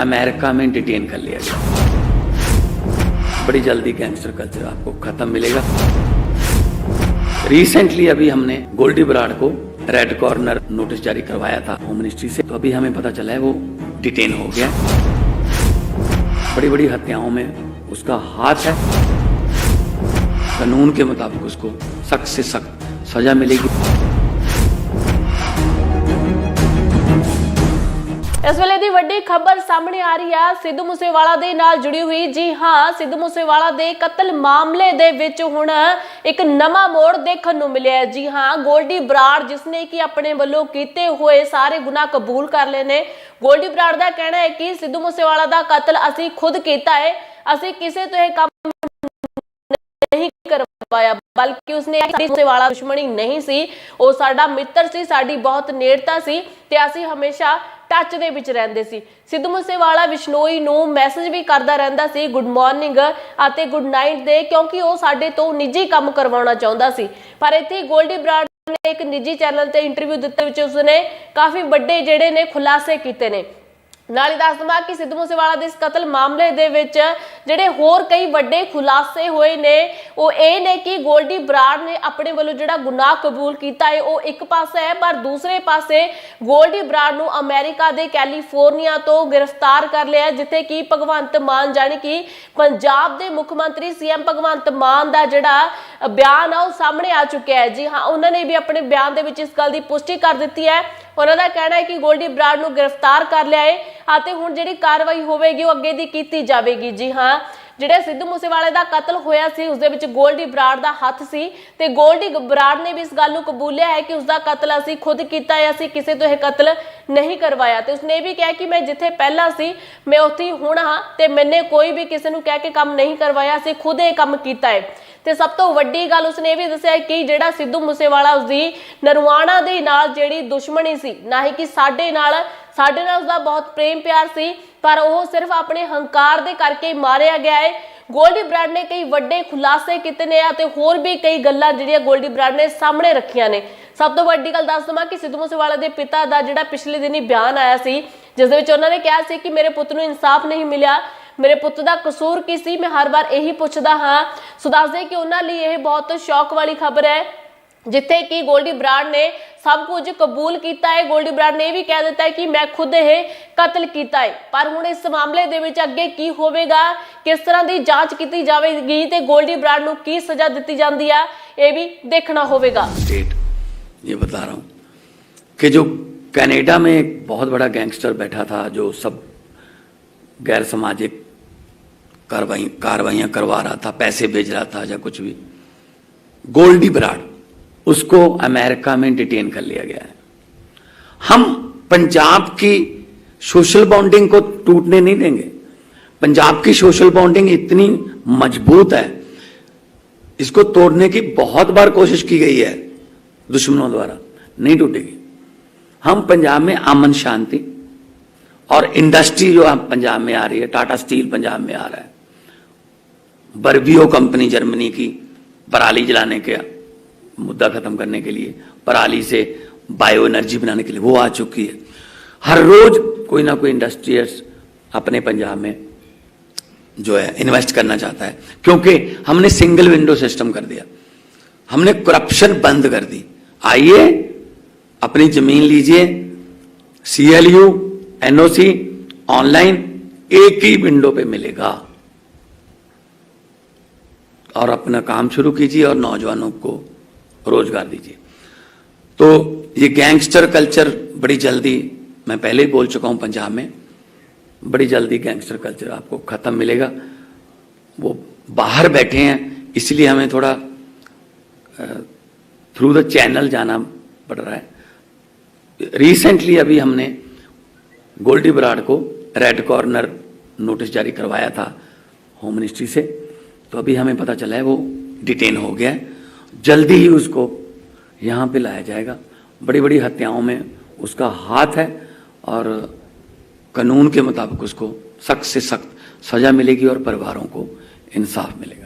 America में detain कर लिया गया बड़ी जल्दी गैंगस्टर कल्चर आपको खत्म मिलेगा। रिसेंटली अभी हमने गोल्डी बराड़ को रेड कॉर्नर नोटिस जारी करवाया था होम मिनिस्ट्री से तो अभी हमें पता चला है वो डिटेन हो गया बड़ी बड़ी हत्याओं में उसका हाथ है। कानून के मुताबिक उसको सख्त से सख्त सजा मिलेगी। ਇਸ ਵੇਲੇ ਦੀ ਵੱਡੀ ਖਬਰ ਸਾਹਮਣੇ ਆ ਰਹੀ ਹੈ ਸਿੱਧੂ ਮੂਸੇਵਾਲਾ ਦੇ ਨਾਲ ਜੁੜੀ ਹੋਈ। ਜੀ ਹਾਂ, ਸਿੱਧੂ ਮੂਸੇਵਾਲਾ ਦੇ ਕਤਲ ਮਾਮਲੇ ਦੇ ਵਿੱਚ ਹੁਣ ਇੱਕ ਨਵਾਂ ਮੋੜ ਦੇਖਣ ਨੂੰ ਮਿਲਿਆ ਜੀ ਹਾਂ, ਗੋਲਡੀ ਬਰਾੜ ਜਿਸਨੇ ਕਿ ਆਪਣੇ ਵੱਲੋਂ ਕੀਤੇ ਹੋਏ ਸਾਰੇ ਗੁਨਾਹ ਕਬੂਲ ਕਰ ਲਏ ਨੇ। ਗੋਲਡੀ ਬਰਾੜ ਦਾ ਕਹਿਣਾ ਹੈ ਕਿ ਸਿੱਧੂ ਮੂਸੇਵਾਲਾ ਦਾ ਕਤਲ ਅਸੀਂ ਖੁਦ ਕੀਤਾ ਹੈ। ਅਸੀਂ ਕਿਸੇ ਤੋਂ ਇਹ ਕੰਮ ਨਹੀਂ ਕਰਵਾਇਆ ਬਲਕਿ ਉਸਨੇ ਸਾਡੀ ਮੂਸੇਵਾਲਾ ਦੁਸ਼ਮਣੀ ਨਹੀਂ ਸੀ। ਉਹ ਸਾਡਾ ਮਿੱਤਰ ਸੀ, ਸਾਡੀ ਬਹੁਤ ਨੇੜਤਾ ਸੀ ਤੇ ਅਸੀਂ ਹਮੇਸ਼ਾ ਟੱਚ ਦੇ ਵਿੱਚ ਰਹਿੰਦੇ ਸੀ। ਸਿੱਧੂ ਮੂਸੇਵਾਲਾ, ਵਿਸ਼ਨੋਈ ਨੂੰ ਮੈਸੇਜ ਵੀ ਕਰਦਾ ਰਹਿੰਦਾ ਸੀ ਗੁੱਡ ਮਾਰਨਿੰਗ ਅਤੇ ਗੁੱਡ ਨਾਈਟ ਦੇ, ਕਿਉਂਕਿ ਉਹ ਸਾਡੇ ਤੋਂ ਨਿੱਜੀ ਕੰਮ ਕਰਵਾਉਣਾ ਚਾਹੁੰਦਾ ਸੀ। ਪਰ ਇੱਥੇ ਗੋਲਡੀ ਬਰਾੜ ਨੇ ਇੱਕ ਨਿੱਜੀ ਚੈਨਲ ਤੇ ਇੰਟਰਵਿਊ ਦਿੱਤੇ ਵਿੱਚ ਉਸਨੇ ਕਾਫੀ ਵੱਡੇ ਜਿਹੜੇ ਨੇ ਖੁਲਾਸੇ ਕੀਤੇ ਨੇ। ਨਾਲ ਹੀ ਦੱਸ ਦਵਾਂ ਕਿ ਸਿੱਧੂ ਮੂਸੇਵਾਲਾ ਦੇ ਇਸ ਕਤਲ ਮਾਮਲੇ ਦੇ ਵਿੱਚ ਜਿਹੜੇ ਹੋਰ ਕਈ ਵੱਡੇ ਖੁਲਾਸੇ ਹੋਏ ਨੇ, ਉਹ ਇਹ ਨੇ ਕਿ ਗੋਲਡੀ ਬਰਾੜ ਨੇ ਆਪਣੇ ਵੱਲੋਂ ਜਿਹੜਾ ਗੁਨਾਹ ਕਬੂਲ ਕੀਤਾ ਹੈ ਉਹ ਇੱਕ ਪਾਸਾ ਹੈ, ਪਰ ਦੂਸਰੇ ਪਾਸੇ ਗੋਲਡੀ ਬਰਾੜ ਨੂੰ ਅਮਰੀਕਾ ਦੇ ਕੈਲੀਫੋਰਨੀਆ ਤੋਂ ਗ੍ਰਿਫਤਾਰ ਕਰ ਲਿਆ ਜਿੱਥੇ ਕਿ ਭਗਵੰਤ ਮਾਨ, ਜਾਣੀ ਕਿ ਪੰਜਾਬ ਦੇ ਮੁੱਖ ਮੰਤਰੀ ਸੀਐਮ ਭਗਵੰਤ ਮਾਨ ਦਾ ਜਿਹੜਾ ਬਿਆਨ ਆ, ਉਹ ਸਾਹਮਣੇ ਆ ਚੁੱਕਿਆ ਹੈ। ਜੀ ਹਾਂ, ਉਹਨਾਂ ਨੇ ਵੀ ਆਪਣੇ ਬਿਆਨ ਦੇ ਵਿੱਚ ਇਸ ਗੱਲ ਦੀ ਪੁਸ਼ਟੀ ਕਰ ਦਿੱਤੀ ਹੈ। ਉਹਨਾਂ ਦਾ ਕਹਿਣਾ ਹੈ ਕਿ ਗੋਲਡੀ ਬਰਾੜ ਨੂੰ ਗ੍ਰਿਫਤਾਰ ਕਰ ਲਿਆ ਹੈ ਅਤੇ ਹੁਣ ਜਿਹੜੀ ਕਾਰਵਾਈ ਹੋਵੇਗੀ ਉਹ ਅੱਗੇ ਦੀ ਕੀਤੀ ਜਾਵੇਗੀ। ਜੀ ਹਾਂ, ਜਿਹੜਾ ਸਿੱਧੂ ਮੂਸੇਵਾਲੇ ਦਾ ਕਤਲ ਹੋਇਆ ਸੀ, ਉਸ ਦੇ ਵਿੱਚ ਗੋਲਡੀ ਬਰਾੜ ਦਾ ਹੱਥ ਸੀ ਤੇ ਗੋਲਡੀ ਗ- ਬਰਾੜ ਨੇ ਵੀ ਇਸ ਗੱਲ ਨੂੰ ਕਬੂਲਿਆ ਹੈ ਕਿ ਉਸ ਦਾ ਕਤਲ ਅਸੀਂ ਖੁਦ ਕੀਤਾ ਹੈ, ਅਸੀਂ ਕਿਸੇ ਤੋਂ ਇਹ ਕਤਲ ਨਹੀਂ ਕਰਵਾਇਆ। ਤੇ ਉਸਨੇ ਇਹ ਵੀ ਕਿਹਾ ਕਿ ਮੈਂ ਜਿੱਥੇ ਪਹਿਲਾਂ ਸੀ, ਮੈਂ ਉੱਥੇ ਹੀ ਹੁਣ ਹਾਂ ਤੇ ਮੈਨੇ ਕੋਈ ਵੀ ਕਿਸੇ ਨੂੰ ਕਹਿ ਕੇ ਕੰਮ ਨਹੀਂ ਕਰਵਾਇਆ, ਅਸੀਂ ਖੁਦ ਇਹ ਕੰਮ ਕੀਤਾ ਹੈ। ਤੇ ਸਭ ਤੋਂ ਵੱਡੀ ਗੱਲ ਉਸਨੇ ਇਹ ਵੀ ਦੱਸਿਆ ਕਿ ਜਿਹੜਾ ਸਿੱਧੂ ਮੂਸੇਵਾਲਾ ਉਸਦੀ ਨਰਵਾਣਾ ਦੇ ਨਾਲ ਜਿਹੜੀ ਦੁਸ਼ਮਣੀ ਸੀ, ਨਾ ਹੀ ਕਿ ਸਾਡੇ ਨਾਲ ਸਾਡੇ ਨਾਲ ਉਸਦਾ ਬਹੁਤ ਪ੍ਰੇਮ ਪਿਆਰ ਸੀ, ਪਰ ਉਹ ਸਿਰਫ ਆਪਣੇ ਹੰਕਾਰ ਦੇ ਕਰਕੇ ਮਾਰਿਆ ਗਿਆ ਹੈ ਗੋਲਡੀ ਬਰਾਡ ਨੇ ਕਈ ਵੱਡੇ ਖੁਲਾਸੇ ਕੀਤੇ ਨੇ ਅਤੇ ਹੋਰ ਵੀ ਕਈ ਗੱਲਾਂ ਜਿਹੜੀਆਂ ਗੋਲਡੀ ਬਰਾਡ ਨੇ ਸਾਹਮਣੇ ਰੱਖੀਆਂ ਨੇ। ਸਭ ਤੋਂ ਵੱਡੀ ਗੱਲ ਦੱਸ ਦਵਾਂ ਕਿ ਸਿੱਧੂ ਮੂਸੇਵਾਲਾ ਦੇ ਪਿਤਾ ਦਾ ਜਿਹੜਾ ਪਿਛਲੇ ਦਿਨੀ ਬਿਆਨ ਆਇਆ ਸੀ ਜਿਸ ਦੇ ਵਿੱਚ ਉਹਨਾਂ ਨੇ ਕਿਹਾ ਸੀ ਕਿ ਮੇਰੇ ਪੁੱਤ ਨੂੰ ਇਨਸਾਫ ਨਹੀਂ ਮਿਲਿਆ, ਮੇਰੇ ਪੁੱਤ ਦਾ ਕਸੂਰ ਕੀ ਸੀ, ਮੈਂ ਹਰ ਵਾਰ ਇਹੀ ਪੁੱਛਦਾ ਹਾਂ ਸੋ ਦੱਸਦੇ ਕਿ ਉਹਨਾਂ ਲਈ ਇਹ ਬਹੁਤ ਸ਼ੌਕ ਵਾਲੀ ਖਬਰ ਹੈ ਜਿੱਥੇ ਕਿ ਗੋਲਡੀ ਬਰਾੜ ਨੇ ਸਭ ਕੁਝ ਕਬੂਲ ਕੀਤਾ ਹੈ ਗੋਲਡੀ ਬਰਾੜ ਨੇ ਇਹ ਵੀ ਕਹਿ ਦਿੱਤਾ ਹੈ ਕਿ ਮੈਂ ਖੁਦ ਇਹ ਕਤਲ ਕੀਤਾ ਹੈ ਪਰ ਹੁਣ ਇਸ ਮਾਮਲੇ ਦੇ ਵਿੱਚ ਅੱਗੇ ਕੀ ਹੋਵੇਗਾ ਕਿਸ ਤਰ੍ਹਾਂ ਦੀ ਜਾਂਚ ਕੀਤੀ ਜਾਵੇਗੀ ਤੇ ਗੋਲਡੀ ਬਰਾੜ ਨੂੰ ਕੀ ਸਜ਼ਾ ਦਿੱਤੀ ਜਾਂਦੀ ਹੈ ਇਹ ਵੀ ਦੇਖਣਾ ਹੋਵੇਗਾ स्टेट ये बता रहा हूँ कि जो कनाडा में एक बहुत बड़ा गैंगस्टर बैठा था जो सब गैर सामाजिक कार्रवाई, कार्रवाइयाँ करवा रहा था, पैसे भेज रहा था या कुछ भी। गोल्डी बराड़, उसको अमेरिका में डिटेन कर लिया गया है। हम पंजाब की सोशल बॉन्डिंग को टूटने नहीं देंगे। पंजाब की सोशल बॉन्डिंग इतनी मज़बूत है। इसको तोड़ने की बहुत बार कोशिश की गई है, दुश्मनों द्वारा, नहीं टूटेगी। हम पंजाब में अमन शांति और इंडस्ट्री जो पंजाब में आ रही है, टाटा स्टील पंजाब में आ रहा है बर्बियो कंपनी जर्मनी की पराली जलाने के मुद्दा खत्म करने के लिए, पराली से बायो एनर्जी बनाने के लिए, वो आ चुकी है। हर रोज कोई ना कोई इंडस्ट्रियल्स अपने पंजाब में जो है, इन्वेस्ट करना चाहता है, क्योंकि हमने सिंगल विंडो सिस्टम कर दिया, हमने करप्शन बंद कर दी। आइए, अपनी ज़मीन लीजिए सीएलयू एनओसी ऑनलाइन एक ही विंडो पे मिलेगा। और अपना काम शुरू कीजिए और नौजवानों को रोज़गार दीजिए। तो ये गैंगस्टर कल्चर बड़ी जल्दी, मैं पहले ही बोल चुका हूँ पंजाब में, बड़ी जल्दी गैंगस्टर कल्चर आपको खत्म मिलेगा। वो बाहर बैठे हैं, इसलिए हमें थोड़ा थ्रू द चैनल जाना पड़ रहा है। रिसेंटली अभी हमने गोल्डी बराड़ को रेड कॉर्नर नोटिस जारी करवाया था होम मिनिस्ट्री से। तो अभी हमें पता चला है वो डिटेन हो गया है। जल्दी ही उसको यहाँ पे लाया जाएगा। बड़ी बड़ी हत्याओं में उसका हाथ है और कानून के मुताबिक उसको सख्त से सख्त सजा मिलेगी और परिवारों को इंसाफ मिलेगा।